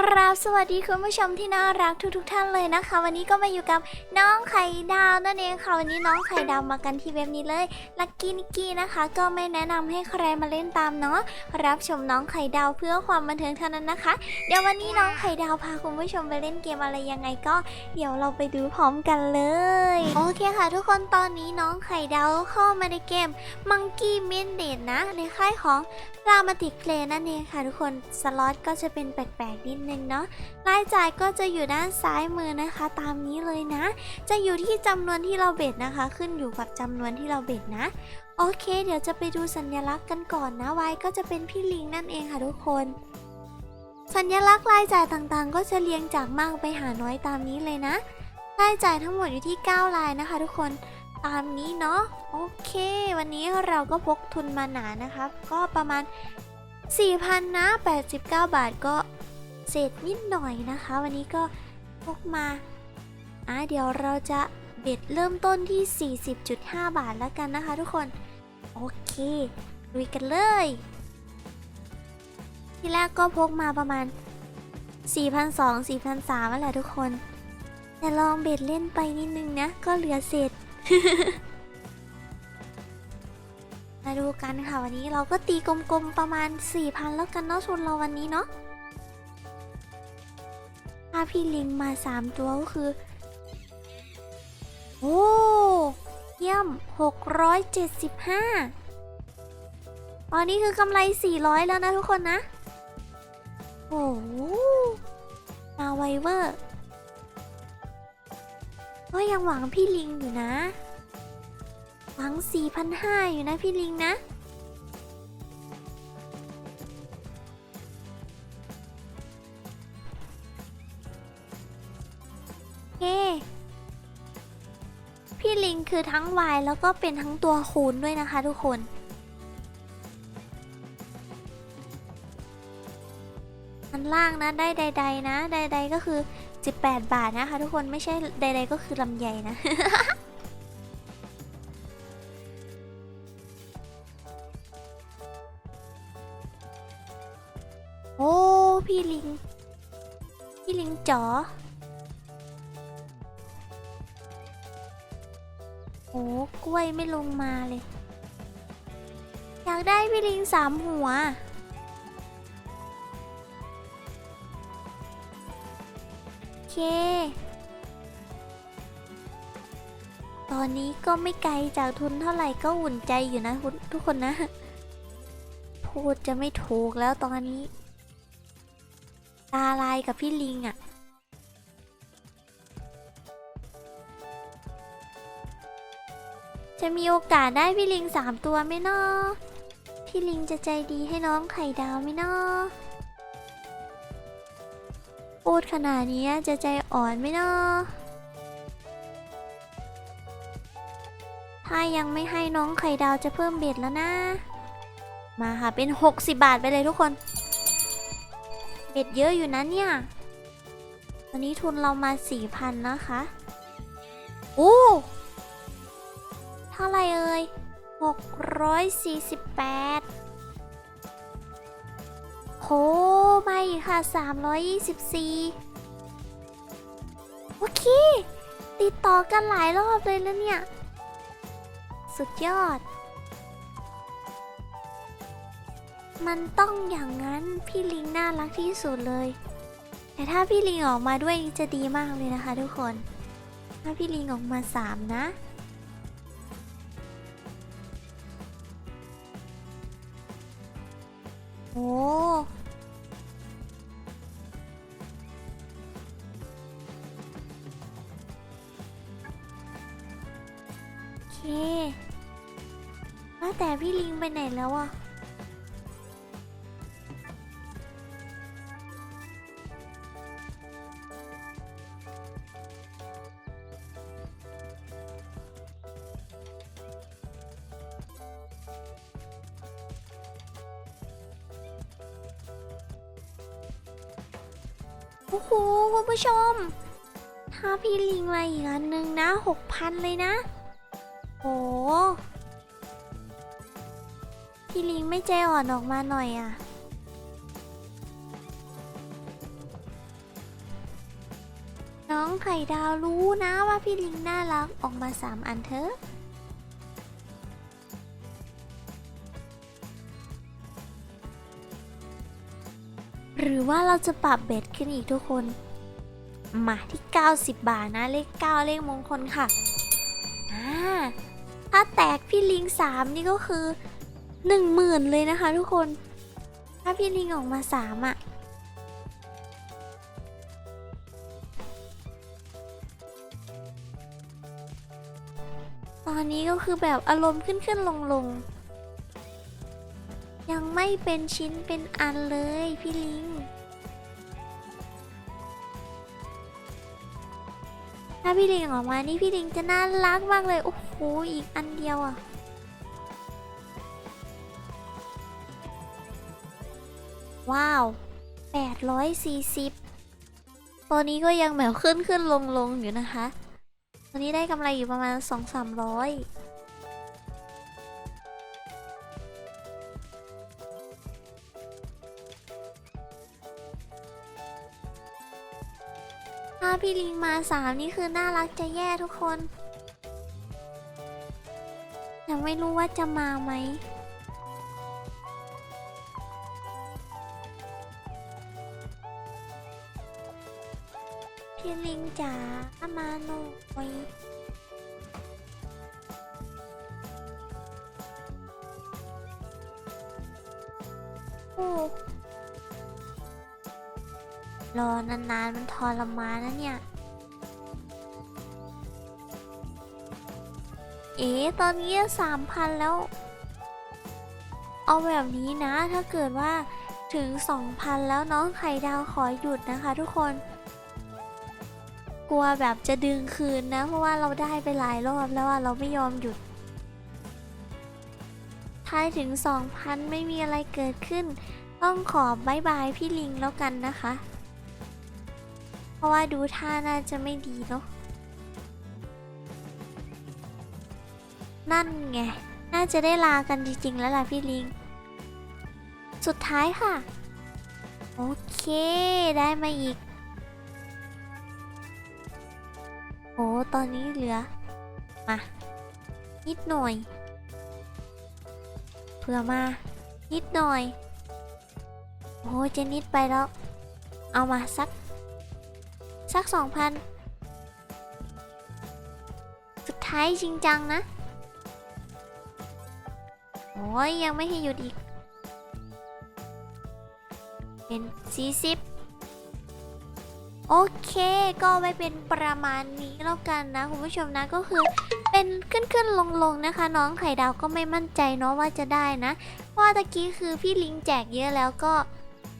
กราบสวัสดีคุณผู้ชมที่น่ารักทุกๆทท่านเลยนะคะ วันนี้ก็มาอยู่กับน้องไข่ดาวนั่นเองค่ะวันนี้น้องไข่ดาวมากันที่เว็บนี้เลยลักกี้นิกกี้นะคะ ก็ไม่แนะนำให้ใครมาเล่นตามเนาะรับชมน้องไข่ดาวเพื่อความบันเทิงเท่านั้นนะคะ เดี๋ยววันนี้น้องไข่ดาวพาคุณผู้ชมไปเล่นเกมอะไรยังไงก็ เดี๋ยวเราไปดูพร้อมกันเลย โอเคค่ะ ทุกคนตอนนี้น้องไข่ดาวเข้ามาในเกม Monkey m i n d a t นะในค่ายของรามาติกเพลนั่นเองค่ะ ทุกคนสล็อตก็จะเป็นแปลกๆนิดนึงเนาะรายจ่ายก็จะอยู่ด้านซ้ายมือนะคะ ตามนี้เลยนะ จะอยู่ที่จำนวนที่เราเบ็ดนะคะ ขึ้นอยู่กับจำนวนที่เราเบ็ดนะโอเค เดี๋ยวจะไปดูสัญลักษณ์กันก่อนนะไว้ก็จะเป็นพี่ลิงนั่นเองค่ะทุกคน สัญลักษณ์รายจ่ายต่างๆ ก็จะเรียงจากมากไปหาน้อยตามนี้เลยนะรายจ่ายทั้งหมดอยู่ที่ 9 รายนะคะ ทุกคนตามนี้เนาะโอเค วันนี้เราก็พกทุนมาหนานะครับ ก็ประมาณ 4,000นะ89 บาทก็ เศษนิดหน่อยนะคะ วันนี้ก็พกมาอะเดี๋ยวเราจะเบ็ดเริ่มต้นที่ 40.5 บาทแล้วกันนะคะทุกคน โอเคลุยกันเลย ที่แรกก็พกมาประมาณ 4,200 4,300นั่นแหละทุกคน แต่ลองเบ็ดเล่นไปนิดนึงนะ ก็เหลือเศษมาดูกันค่ะวันนี้เราก็ตีกลมๆประมาณ4,000แล้วกันเนาะทุนเราวันนี้เนาะ ถ้าพี่ลิงมา3ตัวก็คือ โอ้เยี่ยม 675 ตอนนี้คือกำไร 400 แล้วนะทุกคนนะ โอ้มาไวเวอร์ก็ยังหวังพี่ลิงอยู่นะ หวัง 4,500 อยู่นะพี่ลิงนะ คือทั้งวายแล้วก็เป็นทั้งตัวคูณด้วยนะคะทุกคนอันล่างนะได้ใด ๆ นะ ใด ๆ ก็คือ 18 บาทนะคะทุกคนไม่ใช่ใด ๆ ก็คือลำใหญ่นะโอ้ พี่ลิง พี่ลิงจ๋อ โอ้กล้วยไม่ลงมาเลย อยากได้พี่ลิงสามหัวโอเค ตอนนี้ก็ไม่ไกลจากทุนเท่าไหร่ก็อุ่นใจอยู่นะคุณทุกคนนะ พูดจะไม่ถูกแล้วตอนนี้ ตาลายกับพี่ลิงอะ่ะ จะมีโอกาสได้พี่ลิงสามตัวไหมนาะพี่ลิงจะใจดีให้น้องไข่ดาวไหมนาะพูดขนาดนี้จะใจอ่อนไหมนาะถ้ายังไม่ให้น้องไข่ดาวจะเพิ่มเบ็ดแล้วนะ มาค่ะเป็น 60 บาทไปเลยทุกคน เบ็ดเยอะอยู่นะเนี่ยตอนนี้ทุนเรามา 4,000 นะคะ โอ้ เท่าไหรเอ่ย648โหไมาอีกค่ะ 324 โอเค ติดต่อกันหลายรอบเลยแล้วเนี่ย สุดยอด มันต้องอย่างนั้นพี่ลิงน่ารักที่สุดเลย แต่ถ้าพี่ลิงออกมาด้วยจะดีมากเลยนะคะทุกคน ถ้าพี่ลิงออกมาสามนะ โอ้โอเคว่าแต่พี่ลิงไปไหนแล้วอะ อ้โหคุณผู้ชม ถ้าพี่ลิงมาอีกอันหนึ่งนะหกพันเลยนะ โอ้พี่ลิงไม่ใจอ่อนออกมาหน่อยอะ่ะน้องไข่ดาวรู้นะว่าพี่ลิงน่ารักออกมาสามอันเถอะ หรือว่าเราจะปรับเบ็ดขึ้นอีกทุกคน มาที่ 90 บาทนะเลข 9 เลขมงคลค่ะอ่าถ้าแตกพี่ลิง 3 นี่ก็คือ 10,000 เลยนะคะทุกคน ถ้าพี่ลิงออกมา 3 อะตอนนี้ก็คือแบบอารมณ์ขึ้นขึ้นลงลง ยังไม่เป็นชิ้นเป็นอันเลยพี่ลิง ถ้าพี่ลิงออกมานี่พี่ลิงจะน่ารักมากเลย โอ้โห อีกอันเดียวอะว้าว 840 ตัวนี้ก็ยังแบบขึ้นขึ้นลงลงอยู่นะคะ ตัวนี้ได้กำไรอยู่ประมาณ 2-300 พี่ลิงมาสามนี่คือน่ารักจะแย่ทุกคนยังไม่รู้ว่าจะมาไหมพี่ลิงจ๋ามาหน่อยโอ้ รอนานๆมันทรมานนะเนี่ย เอ๊ตอนนี้สามพันแล้ว เอาแบบนี้นะถ้าเกิดว่าถึง 2,000 แล้วน้องไข่ดาวขอหยุดนะคะทุกคน กลัวแบบจะดึงคืนนะ เพราะว่าเราได้ไปหลายรอบแล้วอะเราไม่ยอมหยุดท้ายถึง 2,000 ไม่มีอะไรเกิดขึ้น ต้องขอบายบายพี่ลิงแล้วกันนะคะ ราะว่าดูท่าน่าจะไม่ดีเนาะนั่นไง น่าจะได้ลากันจริง ๆ แล้วล่ะพี่ลิง สุดท้ายค่ะ โอเค ได้มาอีก โอ้ตอนนี้เหลือ มา นิดหน่อย เผื่อมา นิดหน่อย โอ้จะนิดไปแล้ว เอามาสัก สักสองพันสุดท้ายจริงจังนะ โอ้ยยังไม่ให้หยุดอีก เป็น 40 โอเคก็ไม่เป็นประมาณนี้แล้วกันนะ คุณผู้ชมนะก็คือเป็นขึ้นขึ้นลงลงๆนะคะ น้องไข่ดาวก็ไม่มั่นใจเนาะว่าจะได้นะ เพราะตะกี้คือพี่ลิงแจกเยอะแล้วก็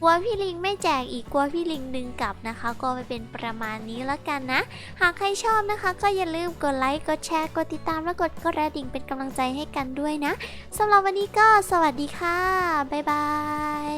กลัวพี่ลิงไม่แจกอีกกลัวพี่ลิงดึงกลับนะคะ ก็ไปเป็นประมาณนี้แล้วกันนะ หากใครชอบนะคะ ก็อย่าลืมกดไลค์กดแชร์กดติดตามและกดกระดิ่งเป็นกำลังใจให้กันด้วยนะสำหรับวันนี้ก็สวัสดีค่ะบ๊ายบาย